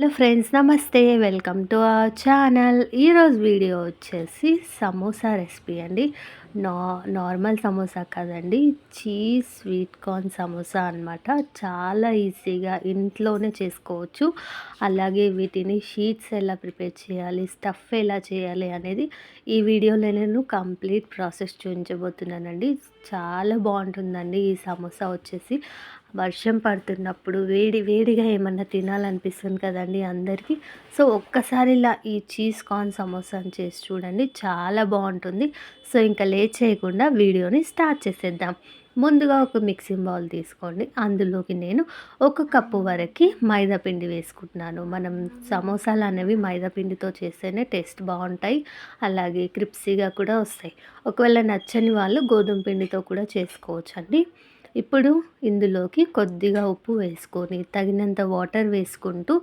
Hello friends నమస్తే. Welcome to our channel. ఈరోజు video వచ్చేసి సమోసా రెసిపీ అండి. నా నార్మల్ సమోసా కాదండి. చీజ్ స్వీట్ కార్న్ సమోసా అనమాట చాలా ఈజీగా ఇంట్లోనే చేసుకోవచ్చు. అలాగే వీటిని షీట్స్ ఎలా ప్రిపేర్ చేయాలి స్టఫ్ ఎలా చేయాలి అనేది ఈ వీడియోలో నేను కంప్లీట్ ప్రాసెస్ చూపించబోతున్నానండి. చాలా బాగుంటుందండి ఈ సమోసా వచ్చేసి. వర్షం పడుతున్నప్పుడు వేడి వేడిగా ఏమన్నా తినాలనిపిస్తుంది కదండి అందరికీ. సో ఒక్కసారి ఇలా ఈ చీజ్ కార్న్ సమోసాని చేసి చూడండి. చాలా బాగుంటుంది. సో ఇంకా లేట్ చేయకుండా వీడియోని స్టార్ట్ చేసేద్దాం. ముందుగా ఒక మిక్సింగ్ బౌల్ తీసుకోండి. అందులోకి నేను ఒక కప్పు వరకు మైదా పిండి వేసుకుంటున్నాను. మనం సమోసాలు అనేవి మైదా పిండితో చేస్తేనే టేస్ట్ బాగుంటాయి. అలాగే క్రిప్సీగా కూడా వస్తాయి. ఒకవేళ నచ్చని వాళ్ళు గోధుమ పిండితో కూడా చేసుకోవచ్చు అండి ఇప్పుడు ఇందులోకి కొద్దిగా ఉప్పు వేసుకొని తగినంత వాటర్ వేసుకుంటూ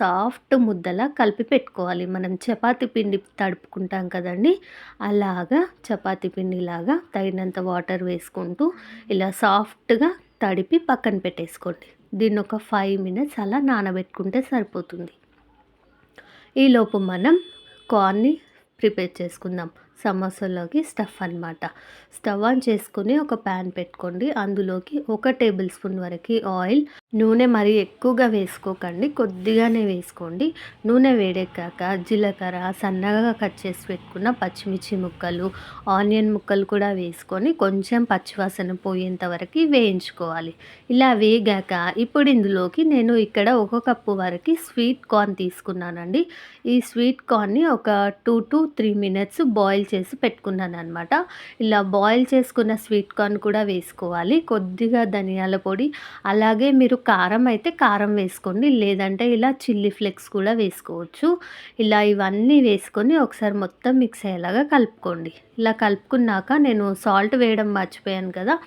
సాఫ్ట్ ముద్దలా కలిపి పెట్టుకోవాలి. మనం చపాతి పిండి తడుపుకుంటాం కదండి అలాగా చపాతి పిండిలాగా తగినంత వాటర్ వేసుకుంటూ ఇలా సాఫ్ట్గా తడిపి పక్కన పెట్టేసుకోండి. దీన్ని ఒక ఫైవ్ మినిట్స్ అలా నానబెట్టుకుంటే సరిపోతుంది. ఈలోపు మనం కార్న్ని ప్రిపేర్ చేసుకుందాం. సమోసాలోకి స్టఫ్ అనమాట స్టవ్ ఆన్ చేసుకుని ఒక ప్యాన్ పెట్టుకోండి. అందులోకి ఒక టేబుల్ స్పూన్ వరకు ఆయిల్ నూనె మరీ ఎక్కువగా వేసుకోకండి కొద్దిగానే వేసుకోండి. నూనె వేడెక్కాక జీలకర్ర సన్నగా కట్ చేసి పెట్టుకున్న పచ్చిమిర్చి ముక్కలు ఆనియన్ ముక్కలు కూడా వేసుకొని కొంచెం పచ్చివాసన పోయేంత వరకు వేయించుకోవాలి. ఇలా వేగాక ఇప్పుడు ఇందులోకి నేను ఇక్కడ ఒక కప్పు వరకు స్వీట్ కార్న్ తీసుకున్నానండి. ఈ స్వీట్ కార్న్ని ఒక two to three minutes boil చేసి పెట్టుకున్నాను అనమాట ఇలా బాయిల్ చేసుకున్న స్వీట్ కార్న్ కూడా వేసుకోవాలి. కొద్దిగా ధనియాల పొడి అలాగే మీరు కారం అయితే కారం వేసుకోండి. లేదంటే ఇలా చిల్లీ ఫ్లేక్స్ కూడా వేసుకోవచ్చు. ఇలా ఇవన్నీ వేసుకొని ఒకసారి మొత్తం మిక్స్ అయ్యేలాగా కలుపుకోండి. ఇలా కలుపుకున్నాక నేను సాల్ట్ వేయడం మర్చిపోయాను కదా.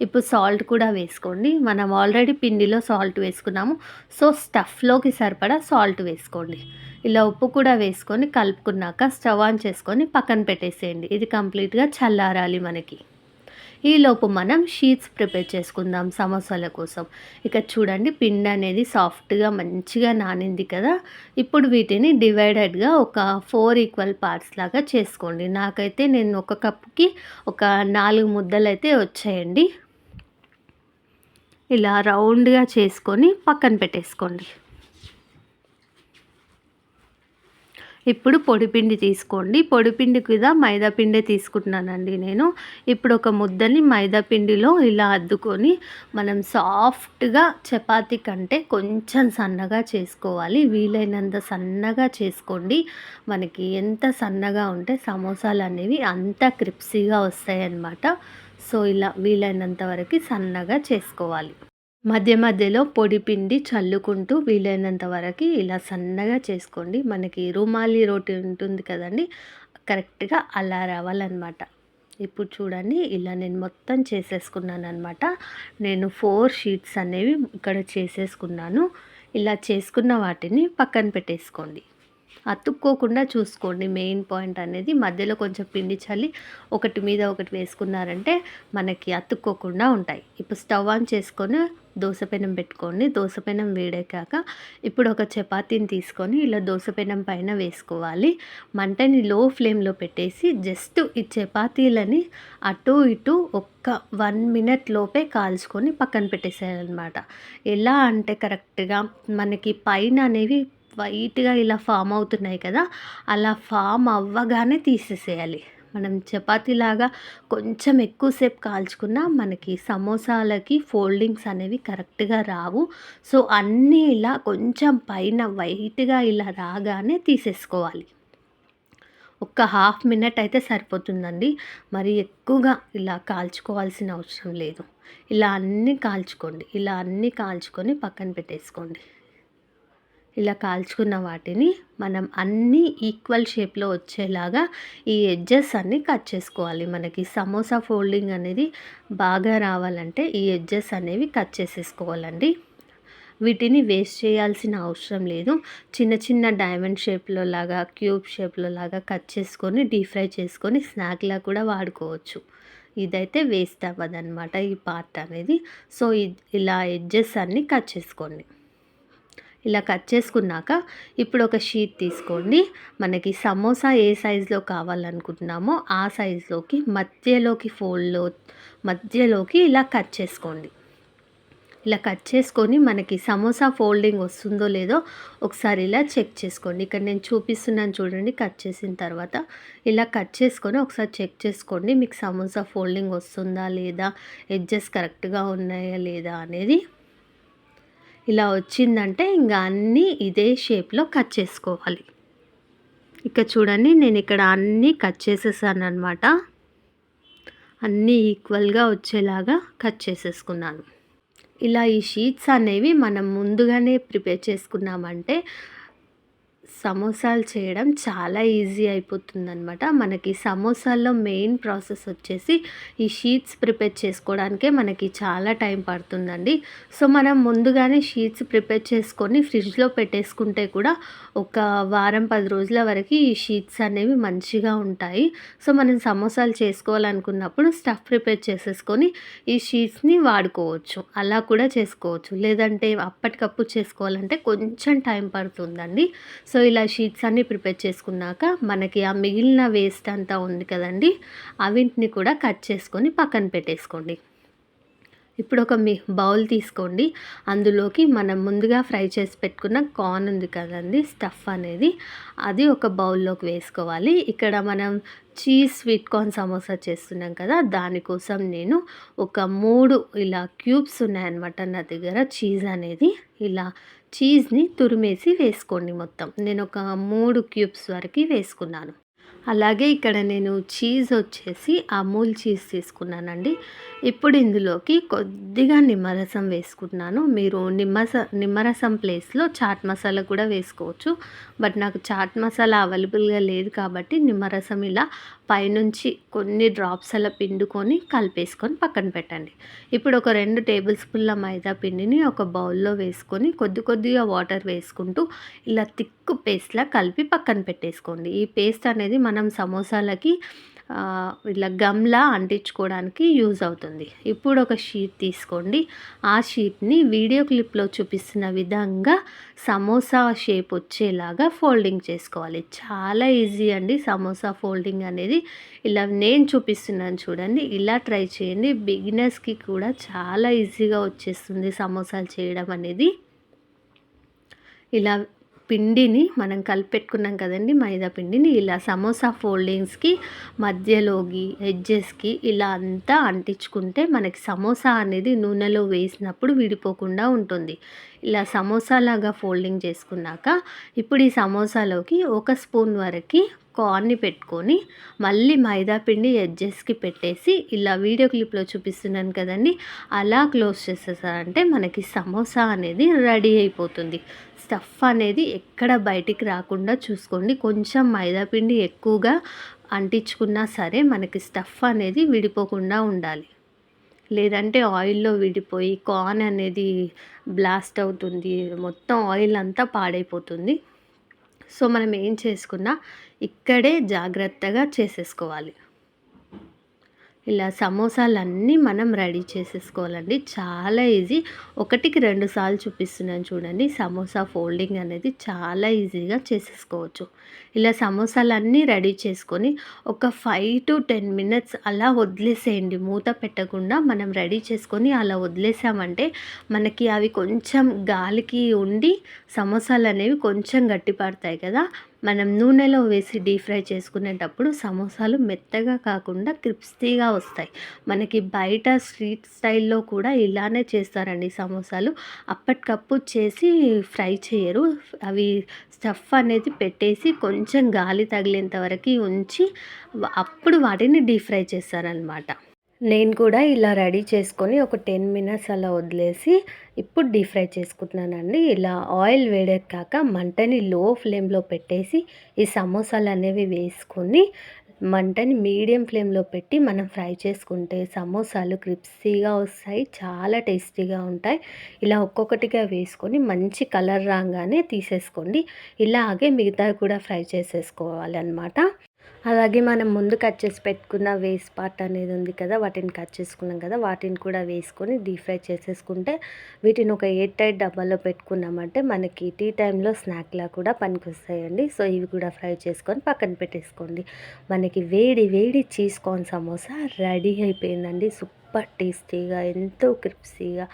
ఇప్పుడు సాల్ట్ కూడా వేసుకోండి. మనం ఆల్రెడీ పిండిలో సాల్ట్ వేసుకున్నాము. సో స్టఫ్లోకి సరిపడా సాల్ట్ వేసుకోండి. ఇలా ఉప్పు కూడా వేసుకొని కలుపుకున్నాక స్టవ్ ఆన్ చేసుకొని పక్కన పెట్టేసేయండి. ఇది కంప్లీట్గా చల్లారాలి మనకి. ఈలోపు మనం షీట్స్ ప్రిపేర్ చేసుకుందాం సమోసాల కోసం. ఇక చూడండి పిండి అనేది సాఫ్ట్గా మంచిగా నానింది కదా. ఇప్పుడు వీటిని డివైడెడ్గా ఒక ఫోర్ ఈక్వల్ పార్ట్స్ లాగా చేసుకోండి. నాకైతే నేను ఒక కప్పుకి ఒక నాలుగు ముద్దలు అయితే వచ్చాయండి. ఇలా రౌండ్గా చేసుకొని పక్కన పెట్టేసుకోండి. ఇప్పుడు పొడిపిండి తీసుకోండి. పొడిపిండి మీద మైదాపిండి తీసుకుంటున్నానండి నేను. ఇప్పుడు ఒక ముద్దని మైదాపిండిలో ఇలా అద్దుకొని మనం సాఫ్ట్గా చపాతి కంటే కొంచెం సన్నగా చేసుకోవాలి. వీలైనంత సన్నగా చేసుకోండి. మనకి ఎంత సన్నగా ఉంటే సమోసాలు అనేవి అంత క్రిప్సీగా వస్తాయి అన్నమాట సో ఇలా వీలైనంత వరకు సన్నగా చేసుకోవాలి. మధ్య మధ్యలో పొడి పిండి చల్లుకుంటూ వీలైనంత వరకు ఇలా సన్నగా చేసుకోండి. మనకి రుమాలి రోటి ఉంటుంది కదండి కరెక్ట్గా అలా రావాలన్నమాట. ఇప్పుడు చూడండి ఇలా నేను మొత్తం చేసేసుకున్నాను అనమాట నేను ఫోర్ షీట్స్ అనేవి ఇక్కడ చేసేసుకున్నాను. ఇలా చేసుకున్న వాటిని పక్కన పెట్టేసుకోండి. అతుక్కోకుండా చూసుకోండి. మెయిన్ పాయింట్ అనేది మధ్యలో కొంచెం పిండి చల్లి ఒకటి మీద ఒకటి వేసుకున్నారంటే మనకి అతుక్కోకుండా ఉంటాయి. ఇప్పుడు స్టవ్ ఆన్ చేసుకొని దోసపెనం పెట్టుకోండి. దోసపెనం వేడెక్కాక ఇప్పుడు ఒక చపాతీని తీసుకొని ఇలా దోసపెనం పైన వేసుకోవాలి. మంటని లో ఫ్లేమ్లో పెట్టేసి జస్ట్ ఈ చపాతీలని అటు ఇటు ఒక్క వన్ మినిట్ లోపే కాల్చుకొని పక్కన పెట్టేసేయాలన్నమాట. ఎలా అంటే కరెక్ట్గా మనకి పైన అనేవి వైట్గా ఇలా ఫామ్ అవుతున్నాయి కదా అలా ఫామ్ అవ్వగానే తీసేసేయాలి. మనం చపాతీలాగా కొంచెం ఎక్కువసేపు కాల్చుకున్నా మనకి సమోసాలకి ఫోల్డింగ్స్ అనేవి కరెక్ట్గా రావు. సో అన్నీ ఇలా కొంచెం పైన వైట్గా ఇలా రాగానే తీసేసుకోవాలి. ఒక హాఫ్ మినిట్ అయితే సరిపోతుందండి. మరి ఎక్కువగా ఇలా కాల్చుకోవాల్సిన అవసరం లేదు. ఇలా అన్నీ కాల్చుకోండి. ఇలా అన్నీ కాల్చుకొని పక్కన పెట్టేసుకోండి. ఇలా కాల్చుకున్న వాటిని మనం అన్నీ ఈక్వల్ షేప్లో వచ్చేలాగా ఈ ఎడ్జెస్ అన్నీ కట్ చేసుకోవాలి. మనకి సమోసా ఫోల్డింగ్ అనేది బాగా రావాలంటే ఈ ఎడ్జెస్ అనేవి కట్ చేసేసుకోవాలండి. వీటిని వేస్ట్ చేయాల్సిన అవసరం లేదు. చిన్న చిన్న డైమండ్ షేప్లో లాగా క్యూబ్ షేప్లో లాగా కట్ చేసుకొని డీప్ ఫ్రై చేసుకొని స్నాక్లా కూడా వాడుకోవచ్చు. ఇదైతే వేస్ట్ అవ్వదన్నమాట ఈ పార్ట్ అనేది. సో ఇలా ఎడ్జెస్ అన్నీ కట్ చేసుకోండి. ఇలా కట్ చేసుకున్నాక ఇప్పుడు ఒక షీట్ తీసుకోండి. మనకి సమోసా ఏ సైజులో కావాలనుకుంటున్నామో ఆ సైజులోకి మధ్యలోకి ఫోల్డ్లో మధ్యలోకి ఇలా కట్ చేసుకోండి. ఇలా కట్ చేసుకొని మనకి సమోసా ఫోల్డింగ్ వస్తుందో లేదో ఒకసారి ఇలా చెక్ చేసుకోండి. ఇక్కడ నేను చూపిస్తున్నాను చూడండి కట్ చేసిన తర్వాత ఇలా కట్ చేసుకొని ఒకసారి చెక్ చేసుకోండి మీకు సమోసా ఫోల్డింగ్ వస్తుందా లేదా ఎడ్జెస్ కరెక్ట్గా ఉన్నాయా లేదా అనేది. ఇలా వచ్చిందంటే ఇంకా అన్నీ ఇదే షేప్లో కట్ చేసుకోవాలి. ఇక్కడ చూడండి నేను ఇక్కడ అన్నీ కట్ చేసేసాను అనమాట అన్నీ ఈక్వల్గా వచ్చేలాగా కట్ చేసేసుకున్నాను. ఇలా ఈ షీట్స్ అనేవి మనం ముందుగానే ప్రిపేర్ చేసుకున్నామంటే సమోసాలు చేయడం చాలా ఈజీ అయిపోతుందనమాట మనకి సమోసాల్లో మెయిన్ ప్రాసెస్ వచ్చేసి ఈ షీట్స్ ప్రిపేర్ చేసుకోవడానికే మనకి చాలా టైం పడుతుందండి. సో మనం ముందుగానే షీట్స్ ప్రిపేర్ చేసుకొని ఫ్రిడ్జ్లో పెట్టేసుకుంటే కూడా ఒక వారం పది రోజుల వరకు ఈ షీట్స్ అనేవి మంచిగా ఉంటాయి. సో మనం సమోసాలు చేసుకోవాలనుకున్నప్పుడు స్టఫ్ ప్రిపేర్ చేసేసుకొని ఈ షీట్స్ని వాడుకోవచ్చు. అలా కూడా చేసుకోవచ్చు. లేదంటే అప్పటికప్పుడు చేసుకోవాలంటే కొంచెం టైం పడుతుందండి. సో ఇలా షీట్స్ అన్నీ ప్రిపేర్ చేసుకున్నాక మనకి ఆ మిగిలిన వేస్ట్ అంతా ఉంది కదండి అవింటిని కూడా కట్ చేసుకొని పక్కన పెట్టేసుకోండి. ఇప్పుడు ఒక మీ బౌల్ తీసుకోండి. అందులోకి మనం ముందుగా ఫ్రై చేసి పెట్టుకున్న కార్న్ ఉంది కదండి స్టఫ్ అనేది అది ఒక బౌల్లోకి వేసుకోవాలి. ఇక్కడ మనం చీజ్ స్వీట్ కార్న్ సమోసా చేస్తున్నాం కదా దానికోసం నేను ఒక మూడు ఇలా క్యూబ్స్ ఉన్నాయన్నమాట నా దగ్గర చీజ్ అనేది. ఇలా చీజ్ని తురిమేసి వేసుకోండి మొత్తం. నేను ఒక మూడు క్యూబ్స్ వరకు వేసుకున్నాను. అలాగే ఇక్కడ నేను చీజ్ వచ్చేసి అమూల్ చీజ్ తీసుకున్నానండి. ఇప్పుడు ఇందులోకి కొద్దిగా నిమ్మరసం వేసుకుంటున్నాను. మీరు నిమ్మస నిమ్మరసం ప్లేస్లో చాట్ మసాలా కూడా వేసుకోవచ్చు. బట్ నాకు చాట్ మసాలా అవైలబుల్గా లేదు కాబట్టి నిమ్మరసం ఇలా పైనుంచి కొన్ని డ్రాప్స్ అలా పిండుకొని కలిపేసుకొని పక్కన పెట్టండి. ఇప్పుడు ఒక రెండు టేబుల్ స్పూన్ల మైదా పిండిని ఒక బౌల్లో వేసుకొని కొద్ది కొద్దిగా వాటర్ వేసుకుంటూ ఇలా తిక్కు పేస్ట్లా కలిపి పక్కన పెట్టేసుకోండి. ఈ పేస్ట్ అనేది మనం సమోసాలకి ఇట్లా గమ్లా అంటించుకోవడానికి యూజ్ అవుతుంది. ఇప్పుడు ఒక షీట్ తీసుకోండి. ఆ షీట్ని వీడియో క్లిప్లో చూపిస్తున్న విధంగా సమోసా షేప్ వచ్చేలాగా ఫోల్డింగ్ చేసుకోవాలి. చాలా ఈజీ అండి సమోసా ఫోల్డింగ్ అనేది. ఇలా నేను చూపిస్తున్నాను చూడండి. ఇలా ట్రై చేయండి. బిగినర్స్కి కూడా చాలా ఈజీగా వచ్చేస్తుంది సమోసాలు చేయడం అనేది. ఇలా పిండిని మనం కలిపెట్టుకున్నాం కదండి మైదా పిండిని. ఇలా సమోసా ఫోల్డింగ్స్కి మధ్యలోకి ఎడ్జెస్కి ఇలా అంతా అంటించుకుంటే మనకి సమోసా అనేది నూనెలో వేసినప్పుడు విడిపోకుండా ఉంటుంది. ఇలా సమోసాలాగా ఫోల్డింగ్ చేసుకున్నాక ఇప్పుడు ఈ సమోసాలోకి ఒక స్పూన్ వరకు కార్న్ని పెట్టుకొని మళ్ళీ మైదాపిండి ఎడ్జెస్కి పెట్టేసి ఇలా వీడియో క్లిప్లో చూపిస్తున్నాను కదండి. అలా క్లోజ్ చేసేసారంటే మనకి సమోసా అనేది రెడీ అయిపోతుంది. స్టఫ్ అనేది ఎక్కడ బయటికి రాకుండా చూసుకోండి. కొంచెం మైదాపిండి ఎక్కువగా అంటించుకున్నా సరే మనకి స్టఫ్ అనేది విడిపోకుండా ఉండాలి. లేదంటే ఆయిల్లో విడిపోయి కార్న్ అనేది బ్లాస్ట్ అవుతుంది. మొత్తం ఆయిల్ అంతా పాడైపోతుంది. సో మనం ఏం చేసుకున్నా ఇక్కడే జాగ్రత్తగా చేసేసుకోవాలి. ఇలా సమోసాలన్నీ మనం రెడీ చేసేసుకోవాలండి. చాలా ఈజీ. ఒకటికి రెండు సార్లు చూపిస్తున్నాను చూడండి. సమోసా ఫోల్డింగ్ అనేది చాలా ఈజీగా చేసేసుకోవచ్చు. ఇలా సమోసాలన్నీ రెడీ చేసుకొని ఒక ఫైవ్ టు టెన్ మినిట్స్ అలా వదిలేసేయండి. మూత పెట్టకుండా మనం రెడీ చేసుకొని అలా వదిలేసామంటే మనకి అవి కొంచెం గాలికి ఉండి సమోసాలు అనేవి కొంచెం గట్టి పడతాయి కదా. మనం నూనెలో వేసి డీప్ ఫ్రై చేసుకునేటప్పుడు సమోసాలు మెత్తగా కాకుండా క్రిప్స్టీగా వస్తాయి. మనకి బయట స్ట్రీట్ స్టైల్లో కూడా ఇలానే చేస్తారండి సమోసాలు. అప్పటికప్పుడు చేసి ఫ్రై చేయరు. అవి స్టఫ్ అనేది పెట్టేసి కొంచెం గాలి తగిలేంత వరకు ఉంచి అప్పుడు వాటిని డీప్ ఫ్రై చేస్తారనమాట నేను కూడా ఇలా రెడీ చేసుకొని ఒక టెన్ మినిట్స్ అలా వదిలేసి ఇప్పుడు డీప్ ఫ్రై చేసుకుంటున్నానండి. ఇలా ఆయిల్ వేడెక్కాక మంటని లో ఫ్లేమ్లో పెట్టేసి ఈ సమోసాలు అనేవి వేసుకొని మంటని మీడియం ఫ్లేమ్లో పెట్టి మనం ఫ్రై చేసుకుంటే సమోసాలు క్రిప్సీగా వస్తాయి చాలా టేస్టీగా ఉంటాయి. ఇలా ఒక్కొక్కటిగా వేసుకొని మంచి కలర్ రాగానే తీసేసుకోండి. ఇలాగే మిగతా కూడా ఫ్రై చేసేసుకోవాలన్నమాట. అలాగే మనం ముందు కట్ చేసి పెట్టుకున్న వేస్ట్ పార్ట్ అనేది ఉంది కదా వాటిని కట్ చేసుకున్నాం కదా వాటిని కూడా వేసుకొని డీప్ ఫ్రై చేసేసుకుంటే వీటిని ఒక ఎయిట్ టైట్ డబ్బాలో పెట్టుకున్నామంటే మనకి టీ టైంలో స్నాక్లా కూడా పనికొస్తాయండి. సో ఇవి కూడా ఫ్రై చేసుకొని పక్కన పెట్టేసుకోండి. మనకి వేడి వేడి చీజ్ కార్న్ సమోసా రెడీ అయిపోయిందండి. సూపర్ టేస్టీగా ఎంతో క్రిప్సీగా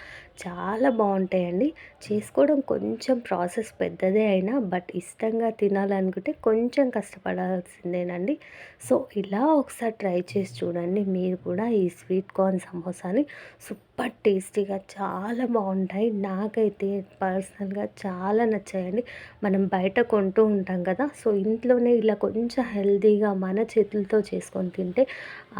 చాలా బాగుంటాయండి. చేసుకోవడం కొంచెం ప్రాసెస్ పెద్దదే అయినా బట్ ఇష్టంగా తినాలనుకుంటే కొంచెం కష్టపడాల్సిందేనండి. సో ఇలా ఒకసారి ట్రై చేసి చూడండి. మీరు కూడా ఈ స్వీట్ కార్న్ సమోసాని సూపర్ టేస్టీగా చాలా బాగుంటాయి. నాకైతే పర్సనల్గా చాలా నచ్చాయండి. మనం బయట కొంటూ ఉంటాం కదా సో ఇంట్లోనే ఇలా కొంచెం హెల్తీగా మన చేతులతో చేసుకొని తింటే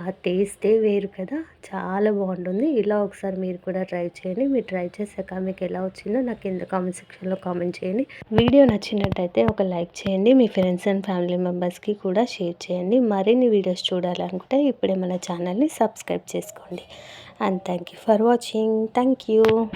ఆ టేస్టే వేరు కదా. చాలా బాగుంటుంది. ఇలా ఒకసారి మీరు కూడా ట్రై చేయండి. మీరు ట్రై చేశాక మీకు ఎలా వచ్చిందో నాకు కింద కామెంట్ సెక్షన్లో కామెంట్ చేయండి. వీడియో నచ్చినట్టయితే ఒక లైక్ చేయండి. మీ ఫ్రెండ్స్ అండ్ ఫ్యామిలీ మెంబర్స్కి కూడా షేర్ చేయండి. మరిన్ని వీడియోస్ చూడాలనుకుంటే ఇప్పుడే మన ఛానల్ని సబ్స్క్రైబ్ చేసుకోండి. and thank you for watching. Thank you.